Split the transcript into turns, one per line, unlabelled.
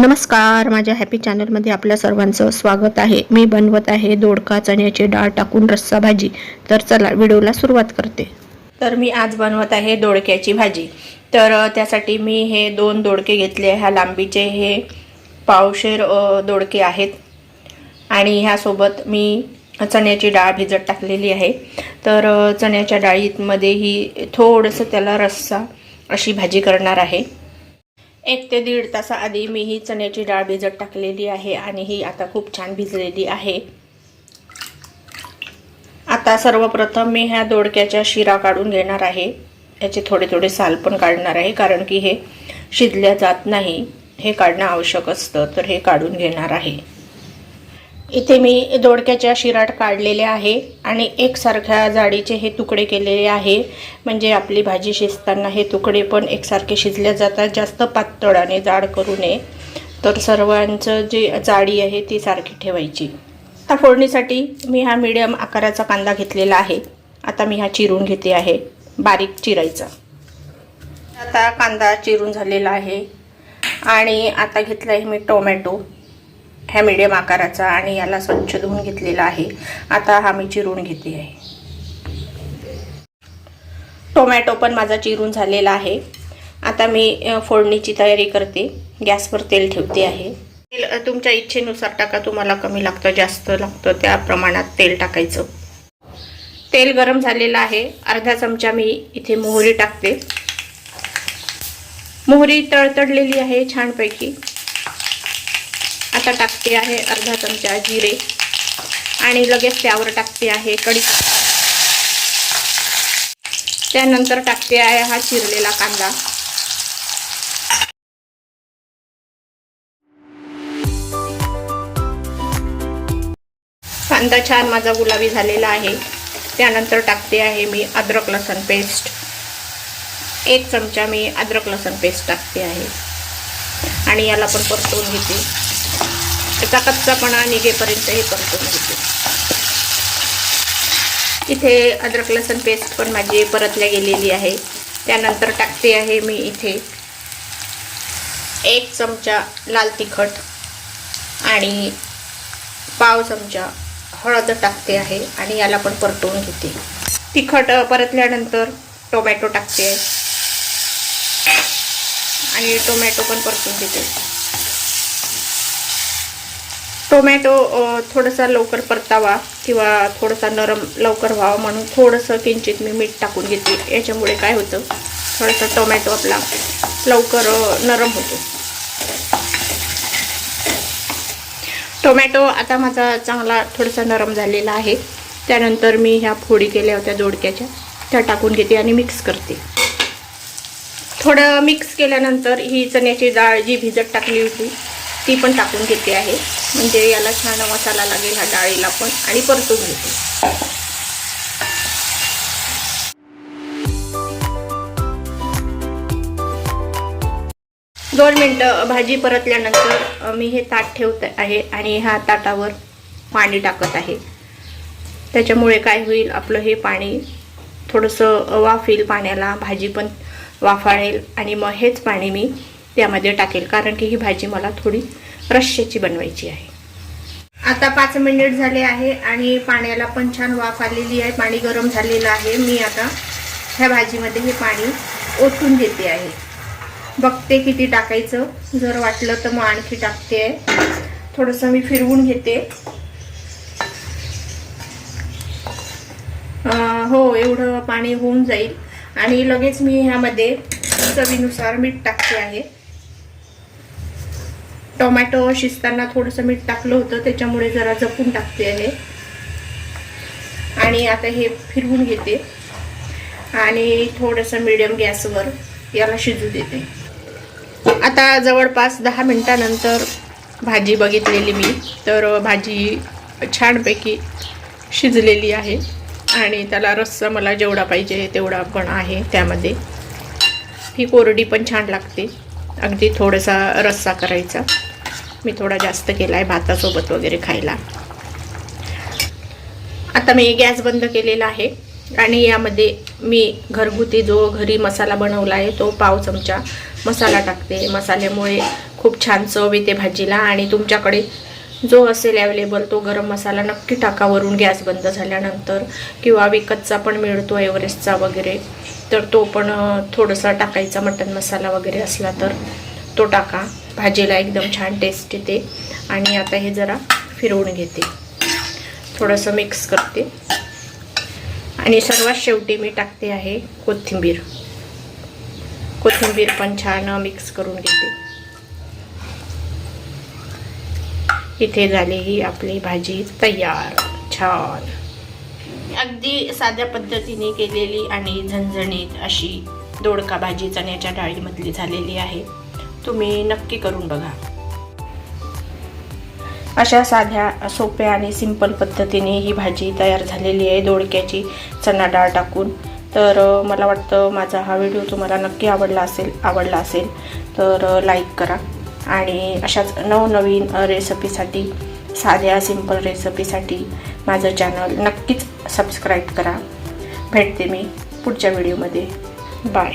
नमस्कार माझ्या हॅपी चॅनलमध्ये आपल्या सर्वांचं स्वागत आहे. मी बनवत आहे दोडका चण्याची डाळ टाकून रस्सा भाजी. तर चला व्हिडिओला सुरुवात करते. तर मी आज बनवत आहे दोडक्याची भाजी. तर त्यासाठी मी हे दोन दोडके घेतले ह्या लांबीचे. हे पावशेर दोडके आहेत. आणि ह्यासोबत मी चण्याची डाळ भिजत टाकलेली आहे. तर चण्याच्या डाळीमध्ये ही थोडंसं त्याला रस्सा अशी भाजी करणार आहे. एक ते दीड तासाआधी मी ही चण्याची डाळ भिजत टाकलेली आहे आणि ही आता खूप छान भिजलेली आहे. आता सर्वप्रथम मी ह्या दोडक्याच्या शिरा काढून घेणार आहे. याचे थोडे थोडे साल पण काढणार आहे कारण की हे शिजल्या जात नाही. हे काढणं आवश्यक असतं तर हे काढून घेणार आहे. इथे मी दोडक्याच्या शिराट काढलेले आहे आणि एकसारख्या जाडीचे हे तुकडे केलेले आहे. म्हणजे आपली भाजी शिजताना हे तुकडे पण एकसारखे शिजल्या जातात. जास्त पातळ आणि जाड करू नये. तर सर्वांचं जी जाडी आहे ती सारखी ठेवायची. आता फोडणीसाठी मी हा मिडियम आकाराचा कांदा घेतलेला आहे. आता मी हा चिरून घेते आहे. बारीक चिरायचा. आता कांदा चिरून झालेला आहे. आणि आता घेतला आहे मी टोमॅटो. ह्या मिडियम आकाराचा आणि याला स्वच्छ धुवून घेतलेला आहे. आता हा मी चिरून घेते आहे. टोमॅटो पण माझा चिरून झालेला आहे. आता मी फोडणीची तयारी करते. गॅसवर तेल ठेवते आहे. तेल तुमच्या इच्छेनुसार टाका. तुम्हाला कमी लागतं जास्त लागतं त्या प्रमाणात तेल टाकायचं. तेल गरम झालेलं आहे. अर्धा चमचा मी इथे मोहरी टाकते. मोहरी तळतडलेली आहे छानपैकी. आता टाकते आहे अर्धा चमचा जिरे. आणि लगेच त्यावर टाकते आहे कढीपत्ता त्यानंतर टाकते आहे हा चिरलेला कांदा. कांदा छान माझा गुलाबी झालेला आहे. त्यानंतर टाकते आहे मी अद्रक लसण पेस्ट. एक चमचा मी अद्रक लसण पेस्ट टाकते आहे. आणि याला पण परतवून घेते. त्याचा कच्चापणा निघेपर्यंत हे परतून घेते इथे. अद्रक लसूण पेस्ट पण माझी परतल्या गेलेली आहे. त्यानंतर टाकते आहे मी इथे एक चमचा लाल तिखट आणि पाव चमचा हळद टाकते आहे आणि याला पण परतवून घेते. तिखट परतल्यानंतर टोमॅटो टाकते आहे. आणि टोमॅटो पण परतून घेते. टोमॅटो थोडासा लवकर परतावा किंवा थोडासा नरम लवकर व्हावा म्हणून थोडंसं किंचित मी मीठ टाकून घेते. याच्यामुळे काय होतं थोडासा टोमॅटो आपला लवकर नरम होतो. टोमॅटो आता माझा चांगला थोडासा नरम झालेला आहे. त्यानंतर मी ह्या फोडी केल्या होत्या जोडक्याच्या त्या टाकून घेते आणि मिक्स करते. थोडं मिक्स केल्यानंतर ही चण्याची डाळ जी भिजत टाकली होती ती पण टाकून घेते आहे. म्हणजे याला छान मसाला लागेल ह्या डाळीला पण. आणि परतून घेते दोन मिनटं भाजी परतल्यानंतर मी हे ताट ठेवत आहे आणि ह्या ताटावर पाणी टाकत आहे. त्याच्यामुळे काय होईल आपलं हे पाणी थोडंसं वाफ येईल पाण्याला भाजी पण वाफाळेल. आणि मग हेच पाणी मी त्यामध्ये टाकेल कारण की ही भाजी मला थोडी रश्श्याची बनवायची आहे. आता पाच मिनिट झाले आहे आणि पाण्याला पण छान वाफ आलेली आहे पाणी गरम झालेलं आहे. मी आता ह्या भाजीमध्ये हे पाणी ओतून देते आहे. बघते किती टाकायचं. जर वाटलं तर मग आणखी टाकते. आहे थोडंसं मी फिरवून घेते. हो एवढं पाणी होऊन जाईल. आणि लगेच मी ह्यामध्ये चवीनुसार मीठ टाकते आहे. टोमॅटो शिजताना थोडंसं मीठ टाकलं होतं त्याच्यामुळे जरा जपून टाकते आहे. आणि आता हे फिरवून घेते. आणि थोडंसं मिडियम गॅसवर याला शिजू देते. आता जवळपास दहा मिनटानंतर भाजी बघितलेली मी तर भाजी छानपैकी शिजलेली आहे. आणि त्याला रस्सा मला जेवढा पाहिजे तेवढा पण आहे त्यामध्ये. ही कोरडी पण छान लागते. अगदी थोडासा रस्सा करायचा. मी थोडा जास्त केला आहे भातासोबत वगैरे खायला. आता मी गॅस बंद केलेला आहे आणि यामध्ये मी घरगुती जो घरी मसाला बनवला आहे तो पाव चमचा मसाला टाकते. मसाल्यामुळे खूप छान चव येते भाजीला आणि तुमच्याकडे जो असेल अवेलेबल तो गरम मसाला नक्की टाका. वरून गॅस बंद झाल्यानंतर किंवा विकतचा पण मिळतो एव्हरेस्टचा वगैरे तर तो पण अ, थोडासा टाकायचा मटन मसाला वगैरे असला तर तो टाका. भाजीला एकदम छान टेस्ट येते. आणि आता हे जरा फिरवून घेते. थोडंसं मिक्स करते. आणि सर्वात शेवटी मी टाकते आहे कोथिंबीर. कोथिंबीर पण छान मिक्स करून घेते. इथे झाली ही आपली भाजी तयार. छान. अगदी साध्या पद्धतीने केलेली आणि झणझणीत अशी दोडका भाजी चण्याच्या डाळीमधली झालेली आहे. तुम्ही नक्की करून बघा. अशा साध्या सोप्या आणि सिंपल पद्धतीने ही भाजी तयार झालेली आहे. दोडक्याची चणा डाळ टाकून. तर मला वाटतं माझा हा व्हिडिओ तुम्हाला नक्की आवडला असेल आवडला असेल तर लाईक करा. आणि अशाच नवनवीन रेसिपीसाठी साध्या सिंपल रेसिपीसाठी माझं चॅनल नक्कीच सबस्क्राईब करा. भेटते मी पुढच्या व्हिडिओमध्ये बाय